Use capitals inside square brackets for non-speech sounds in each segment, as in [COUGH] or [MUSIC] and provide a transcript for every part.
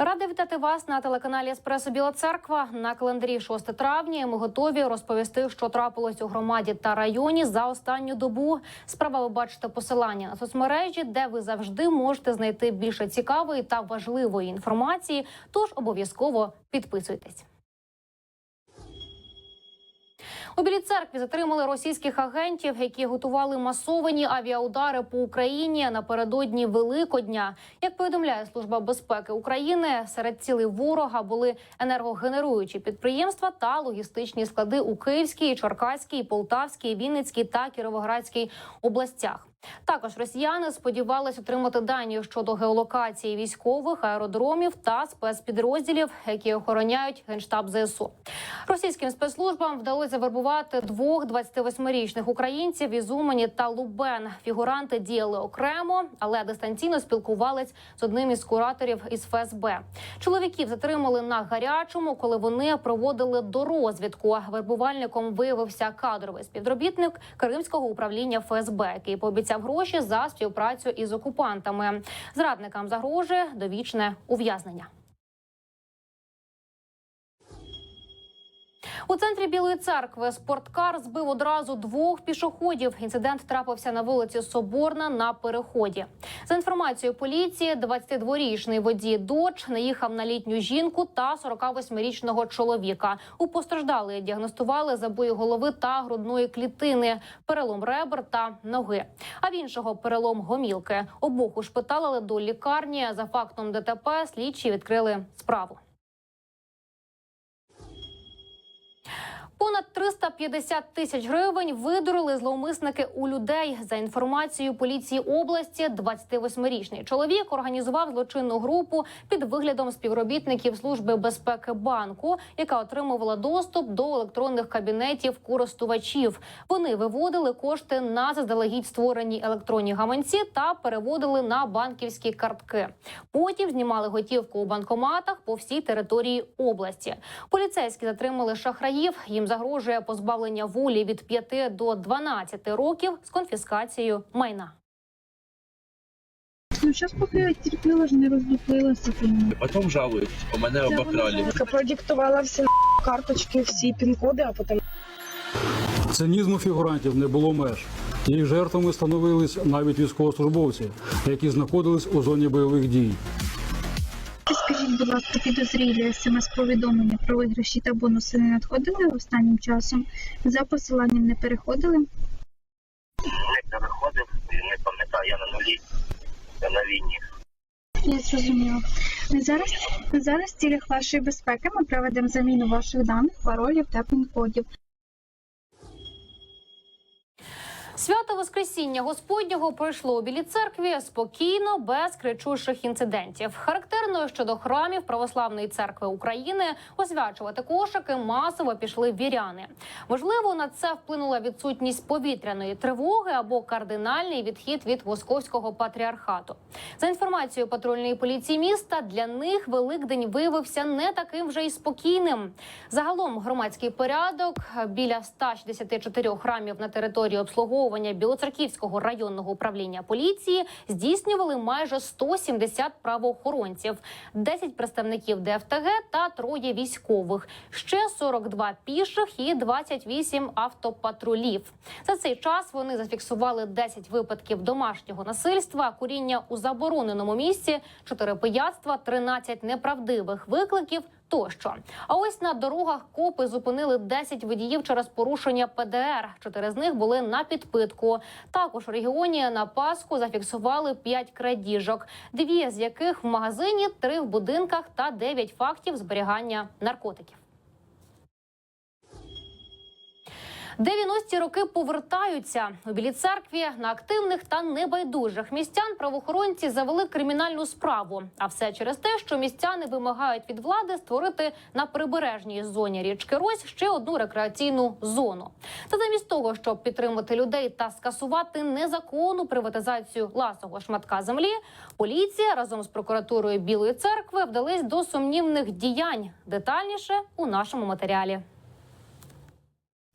Рада вітати вас на телеканалі Еспресо Біла Церква. На календарі 6 травня. Ми готові розповісти, що трапилось у громаді та районі за останню добу. Справа ви бачите посилання на соцмережі, де ви завжди можете знайти більше цікавої та важливої інформації. Тож обов'язково підписуйтесь. У Білій церкві затримали російських агентів, які готували масовані авіаудари по Україні напередодні Великодня. Як повідомляє служба безпеки України, серед цілей ворога були енергогенеруючі підприємства та логістичні склади у Київській, Черкаській, Полтавській, Вінницькій та Кіровоградській областях. Також росіяни сподівались отримати дані щодо геолокації військових аеродромів та спецпідрозділів, які охороняють генштаб ЗСУ. Російським спецслужбам вдалося завербувати двох 28-річних українців із Умані та Лубен. Фігуранти діяли окремо, але дистанційно спілкувались з одним із кураторів із ФСБ. Чоловіків затримали на гарячому, коли вони проводили дорозвідку. Вербувальником виявився кадровий співробітник Кримського управління ФСБ, який пообіцяв гроші за співпрацю із окупантами. Зрадникам загрожує довічне ув'язнення. У центрі Білої церкви спорткар збив одразу двох пішоходів. Інцидент трапився на вулиці Соборна на переході. За інформацією поліції, 22-річний водій Додж наїхав на літню жінку та 48-річного чоловіка. У постраждалої діагностували забої голови та грудної клітини, перелом ребер та ноги. А в іншого перелом гомілки. Обох ушпиталили до лікарні. За фактом ДТП слідчі відкрили справу. Понад 350 тисяч гривень видурили зловмисники у людей. За інформацією поліції області, 28-річний чоловік організував злочинну групу під виглядом співробітників служби безпеки банку, яка отримувала доступ до електронних кабінетів користувачів. Вони виводили кошти на заздалегідь створені електронні гаманці та переводили на банківські картки. Потім знімали готівку у банкоматах по всій території області. Поліцейські затримали шахраїв. Їм загрожує позбавлення волі від 5 до 12 років з конфіскацією майна. Ну, зараз поки я терпіла ж не роздуплилася. Потом жалують, що мене обокрали. продиктувала всі карточки, всі пін-коди, а потім Цинізму фігурантів не було меж. Їх жертвами становились навіть військовослужбовці, які знаходились у зоні бойових дій. Будь ласка, підозрілі смс-повідомлення про виграші та бонуси не надходили останнім часом? За посиланням не переходили? не переходив не пам'ятаю, я на нулі, я на війні. Я зрозуміла. Зараз, зараз в цілях вашої безпеки ми проведемо заміну ваших даних, паролів та пін-кодів. Свято Воскресіння Господнього пройшло у Білій церкві спокійно, без кричущих інцидентів. Характерно, що до храмів Православної церкви України освячувати кошики масово пішли віряни. Можливо, на це вплинула відсутність повітряної тривоги або кардинальний відхід від московського патріархату. За інформацією патрульної поліції міста, для них Великдень виявився не таким вже й спокійним. Загалом громадський порядок біля 164 храмів на території обслуговування Білоцерківського районного управління поліції здійснювали майже 170 правоохоронців, 10 представників ДФТГ та троє військових, ще 42 піших і 28 автопатрулів. За цей час вони зафіксували 10 випадків домашнього насильства, куріння у забороненому місці, 4 пияцтва, 13 неправдивих викликів. Тощо, а ось на дорогах копи зупинили 10 водіїв через порушення ПДР. Чотири з них були на підпитку. Також у регіоні на Пасху зафіксували 5 крадіжок, дві з яких в магазині, три в будинках та 9 фактів зберігання наркотиків. 90-ті роки повертаються у білій церкві на активних та небайдужих містян. Правоохоронці завели кримінальну справу. А все через те, що містяни вимагають від влади створити на прибережній зоні річки Рось ще одну рекреаційну зону. Та замість того, щоб підтримати людей та скасувати незаконну приватизацію ласого шматка землі, поліція разом з прокуратурою Білої церкви вдались до сумнівних діянь. Детальніше у нашому матеріалі.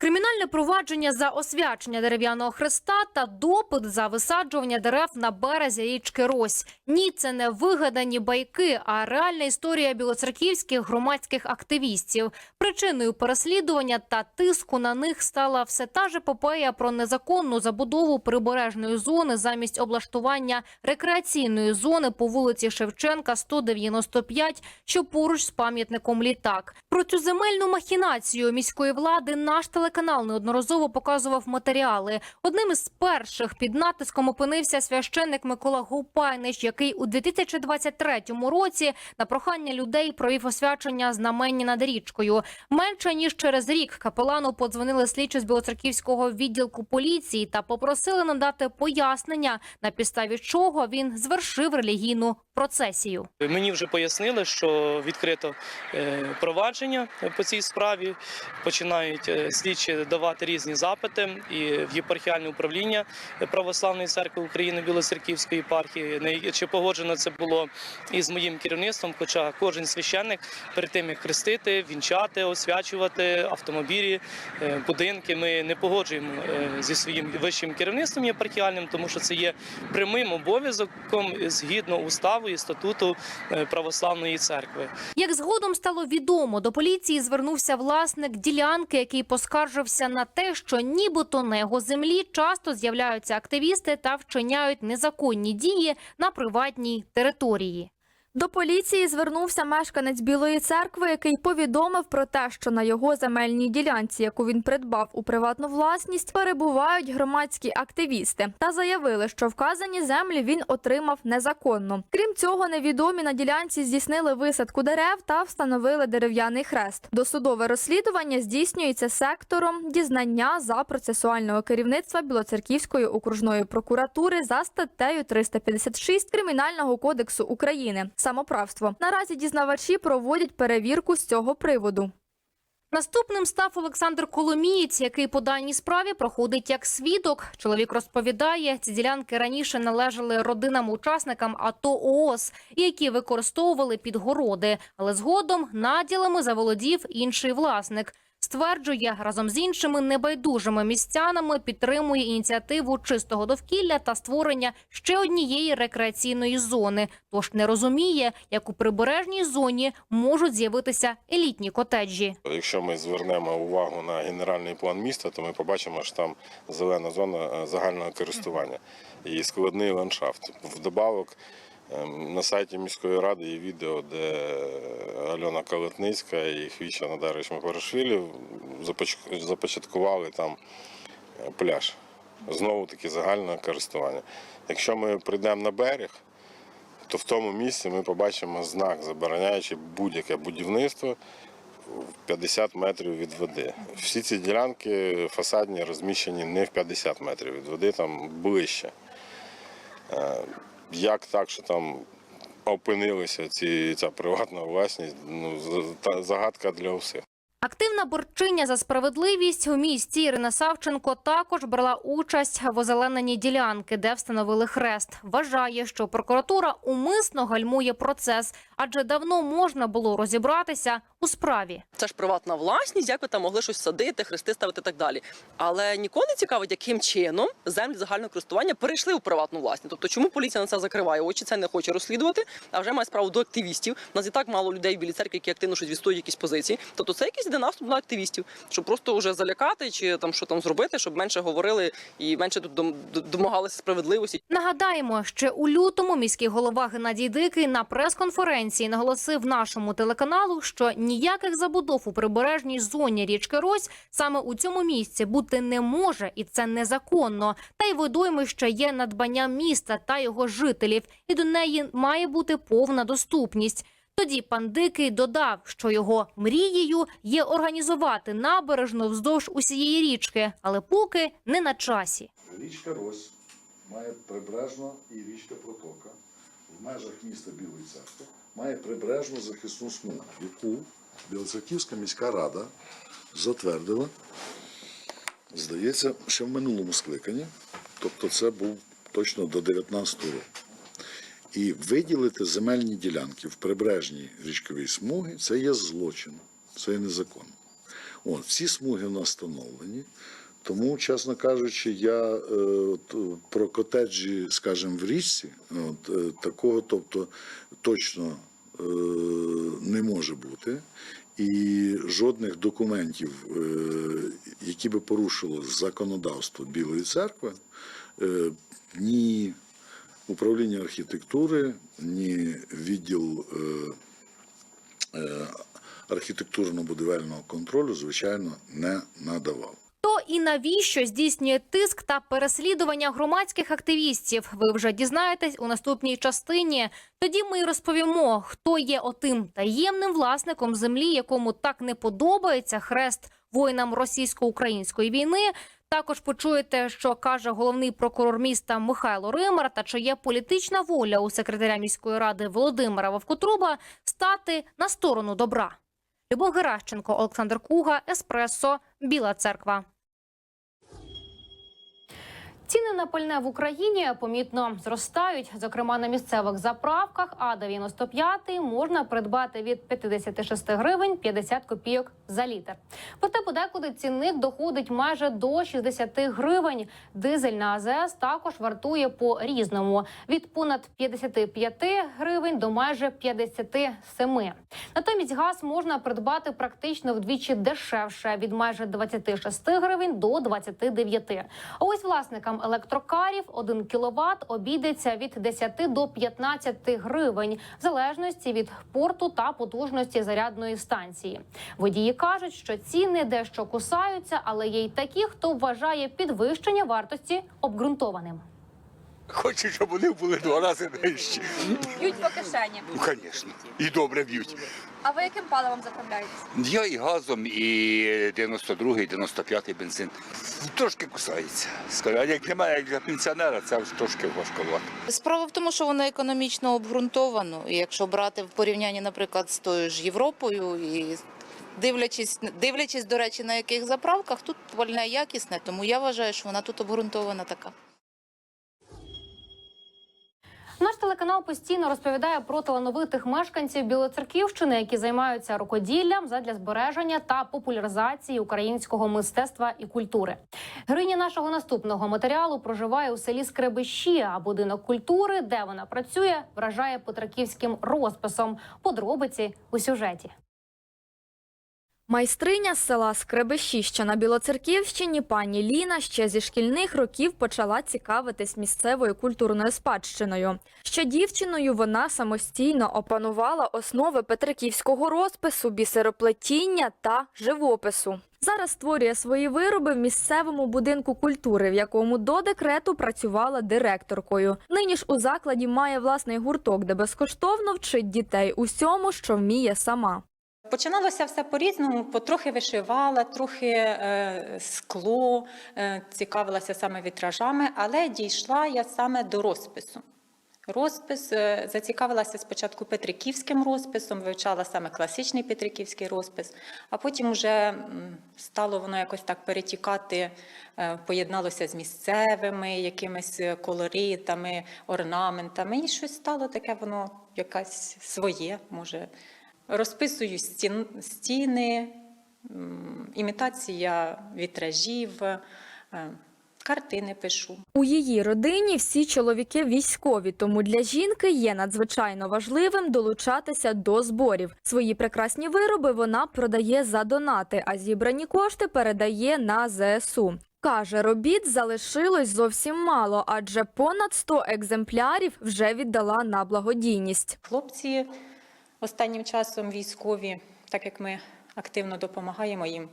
Кримінальне провадження за освячення дерев'яного хреста та допит за висаджування дерев на березі річки Рось. Ні, це не вигадані байки, а реальна історія білоцерківських громадських активістів. Причиною переслідування та тиску на них стала все та ж епопея про незаконну забудову прибережної зони замість облаштування рекреаційної зони по вулиці Шевченка 195, що поруч з пам'ятником літак. Про цю земельну махінацію міської влади наш телеканал неодноразово показував матеріали. Одним із перших під натиском опинився священник Микола Гупайнич, який у 2023 році на прохання людей провів освячення знаменні над річкою. Менше ніж через рік капелану подзвонили слідчі з Білоцерківського відділку поліції та попросили надати пояснення, на підставі чого він звершив релігійну процесію. Мені вже пояснили, що відкрито е, провадження по цій справі. Починають е, слідчі давати різні запити і в єпархіальне управління Православної церкви України Білоцерківської єпархії. Чи погоджено це було із моїм керівництвом? Хоча кожен священник перед тим як хрестити, вінчати, освячувати автомобілі, е, будинки, ми не погоджуємо е, зі своїм вищим керівництвом єпархіальним, тому що це є прямим обов'язком згідно уставу і статуту е, православної церкви. Як згодом стало відомо, до поліції звернувся власник ділянки, який поскаржився на те, що нібито на його землі часто з'являються активісти та вчиняють незаконні дії на приватній території. До поліції звернувся мешканець Білої церкви, який повідомив про те, що на його земельній ділянці, яку він придбав у приватну власність, перебувають громадські активісти та заявили, що вказані землі він отримав незаконно. Крім цього, невідомі на ділянці здійснили висадку дерев та встановили дерев'яний хрест. Досудове розслідування здійснюється сектором дізнання за процесуального керівництва Білоцерківської окружної прокуратури за статтею 356 Кримінального кодексу України самоправство. Наразі дізнавачі проводять перевірку з цього приводу. Наступним став Олександр Коломієць, який по даній справі проходить як свідок. Чоловік розповідає, ці ділянки раніше належали родинам-учасникам АТО ООС, які використовували підгороди, але згодом наділами заволодів інший власник. Стверджує, разом з іншими небайдужими містянами підтримує ініціативу чистого довкілля та створення ще однієї рекреаційної зони. Тож не розуміє, як у прибережній зоні можуть з'явитися елітні котеджі. Якщо ми звернемо увагу на генеральний план міста, то ми побачимо, що там зелена зона е, загального користування і складний ландшафт. Вдобавок на сайті міської ради є відео, де Альона Калетницька і Хвіча Надарович Мапарашвілі започаткували там е, пляж. Знову таки загальне користування. Якщо ми прийдемо на берег, то в тому місці ми побачимо знак, забороняючи будь-яке будівництво в 50 метрів від води. Всі ці ділянки фасадні розміщені не в 50 метрів від води, там ближче. Як так, що там опинилися ці, ця приватна власність, ну, загадка для усіх. Активна борчиня за справедливість у місті Ірина Савченко також брала участь в озелененні ділянки, де встановили хрест. Вважає, що прокуратура умисно гальмує процес, адже давно можна було розібратися у справі. Це ж приватна власність, як ви там могли щось садити, хрести ставити і так далі. Але ніколи не цікавить, яким чином землі загального користування перейшли у приватну власність. Тобто, чому поліція на це закриває очі, це не хоче розслідувати, а вже має справу до активістів. У нас і так мало людей в білій церкві, які активно щось відстоюють якісь позиції. Тобто, це якийсь іде наступ на активістів, щоб просто вже залякати чи там що там зробити, щоб менше говорили і менше тут дом- домагалися справедливості. Нагадаємо, ще у лютому міський голова Геннадій Дикий на прес-конференції наголосив нашому телеканалу, що ніяких забудов у прибережній зоні річки Рось саме у цьому місці бути не може, і це незаконно. Та й водоймище є надбанням міста та його жителів, і до неї має бути повна доступність. Тоді пан Дикий додав, що його мрією є організувати набережну вздовж усієї річки, але поки не на часі. Річка Рось має прибережна і річка Протока в межах міста Білої церкви має прибережну захисну смугу, яку Білоцерківська міська рада затвердила, здається, ще в минулому скликанні, тобто це був точно до 19 року. І виділити земельні ділянки в прибережній річковій смугі це є злочин, це є незаконно. От, всі смуги у нас встановлені. Тому, чесно кажучи, я е, от, про котеджі, скажімо, в річці, от, е, такого, тобто, точно е, не може бути. І жодних документів, е, які би порушили законодавство Білої церкви, е, ні управління архітектури, ні відділ е, архітектурно-будівельного контролю, звичайно, не надавав. І навіщо здійснює тиск та переслідування громадських активістів? Ви вже дізнаєтесь у наступній частині. Тоді ми й розповімо, хто є отим таємним власником землі, якому так не подобається хрест воїнам російсько-української війни. Також почуєте, що каже головний прокурор міста Михайло Римар, та чи є політична воля у секретаря міської ради Володимира Вовкотруба стати на сторону добра. Любов Геращенко, Олександр Куга, Еспресо, Біла Церква. Ціни на пальне в Україні помітно зростають. Зокрема, на місцевих заправках А 95 можна придбати від 56 гривень 50 копійок за літр. Проте подекуди цінник доходить майже до 60 гривень. Дизель на АЗС також вартує по різному від понад 55 гривень до майже 57. Натомість газ можна придбати практично вдвічі дешевше від майже 26 гривень до 29. А ось власникам електрокарів 1 кВт обійдеться від 10 до 15 гривень в залежності від порту та потужності зарядної станції. Водії кажуть, що ціни дещо кусаються, але є й такі, хто вважає підвищення вартості обґрунтованим. Хочу, щоб вони були два рази нижчі. Б'ють по кишені. Ну, звісно. І добре б'ють. А ви яким паливом заправляєтесь? Я і газом, і 92-й, 95-й бензин. Трошки кусається. Скажу, а як для мене, як для пенсіонера, це вже трошки важковато. Справа в тому, що воно економічно обґрунтовано. І якщо брати в порівнянні, наприклад, з тою ж Європою і дивлячись, дивлячись, до речі, на яких заправках, тут пальне якісне, тому я вважаю, що вона тут обґрунтована така. Наш телеканал постійно розповідає про талановитих мешканців Білоцерківщини, які займаються рукоділлям задля збереження та популяризації українського мистецтва і культури. Героїня нашого наступного матеріалу проживає у селі Скребищі, а будинок культури, де вона працює, вражає потраківським розписом. Подробиці у сюжеті. Майстриня з села Скребещі, що на Білоцерківщині, пані Ліна ще зі шкільних років почала цікавитись місцевою культурною спадщиною. Ще дівчиною вона самостійно опанувала основи петриківського розпису, бісероплетіння та живопису. Зараз створює свої вироби в місцевому будинку культури, в якому до декрету працювала директоркою. Нині ж у закладі має власний гурток, де безкоштовно вчить дітей усьому, що вміє сама. Починалося все по-різному, потрохи вишивала, трохи е, скло, е, цікавилася саме вітражами, але дійшла я саме до розпису. Розпис е, зацікавилася спочатку петриківським розписом, вивчала саме класичний петриківський розпис, а потім вже стало воно якось так перетікати, поєдналося з місцевими якимись колоритами, орнаментами, і щось стало таке воно якесь своє, може. Розписую стін, стіни, імітація вітражів, е, картини пишу. У її родині всі чоловіки військові, тому для жінки є надзвичайно важливим долучатися до зборів. Свої прекрасні вироби вона продає за донати, а зібрані кошти передає на ЗСУ. Каже, робіт залишилось зовсім мало, адже понад 100 екземплярів вже віддала на благодійність. Хлопці останнім часом військові, так як ми активно допомагаємо їм,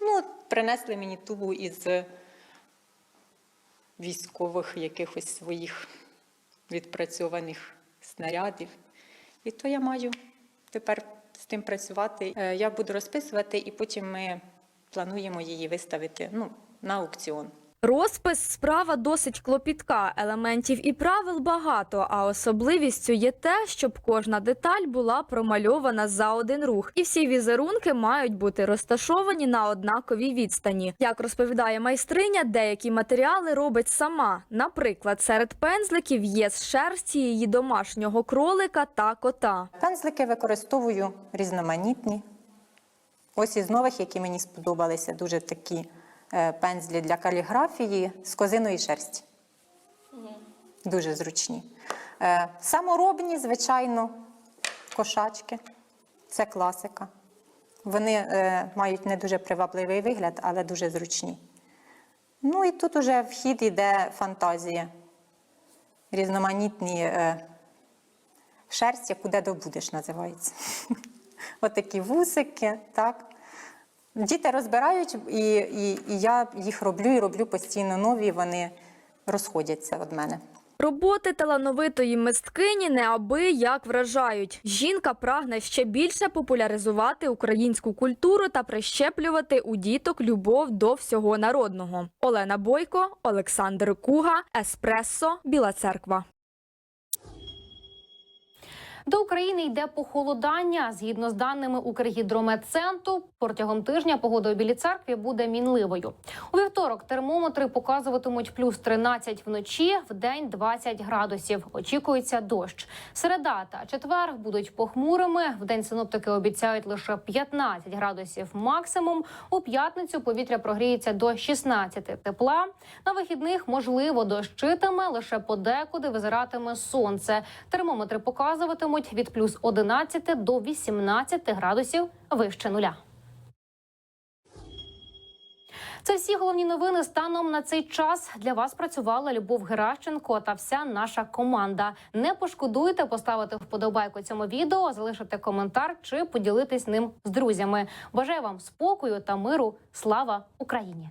ну, принесли мені тубу із військових якихось своїх відпрацьованих снарядів. І то я маю тепер з тим працювати. Е, Я буду розписувати, і потім ми плануємо її виставити ну, на аукціон. Розпис справа досить клопітка. Елементів і правил багато. А особливістю є те, щоб кожна деталь була промальована за один рух, і всі візерунки мають бути розташовані на однаковій відстані. Як розповідає майстриня, деякі матеріали робить сама. Наприклад, серед пензликів є з шерсті її домашнього кролика та кота. Пензлики використовую різноманітні. Ось із нових, які мені сподобалися, дуже такі пензлі для каліграфії з козиної шерсті. Дуже зручні. Е, Саморобні, звичайно, кошачки. Це класика. Вони е, мають не дуже привабливий вигляд, але дуже зручні. Ну і тут уже в хід іде фантазія. Різноманітні е, шерсть, яку де добудеш, називається. [LAUGHS] Отакі вусики, так. Діти розбирають, і, і, і я їх роблю і роблю постійно нові, вони розходяться від мене. Роботи талановитої мисткині неабияк вражають. Жінка прагне ще більше популяризувати українську культуру та прищеплювати у діток любов до всього народного. Олена Бойко, Олександр Куга, Еспресо, Біла Церква. До України йде похолодання. Згідно з даними Укргідрометцентру, протягом тижня погода у Білій церкві буде мінливою. У вівторок термометри показуватимуть плюс 13 вночі, в день 20 градусів. Очікується дощ. Середа та четвер будуть похмурими. В день синоптики обіцяють лише 15 градусів максимум. У п'ятницю повітря прогріється до 16 тепла. На вихідних можливо дощитиме, лише подекуди визиратиме сонце. Термометри показуватимуть від плюс 11 до 18 градусів вище нуля. Це всі головні новини станом на цей час. Для вас працювала Любов Геращенко та вся наша команда. Не пошкодуйте поставити вподобайку цьому відео, залишити коментар чи поділитись ним з друзями. Бажаю вам спокою та миру. Слава Україні!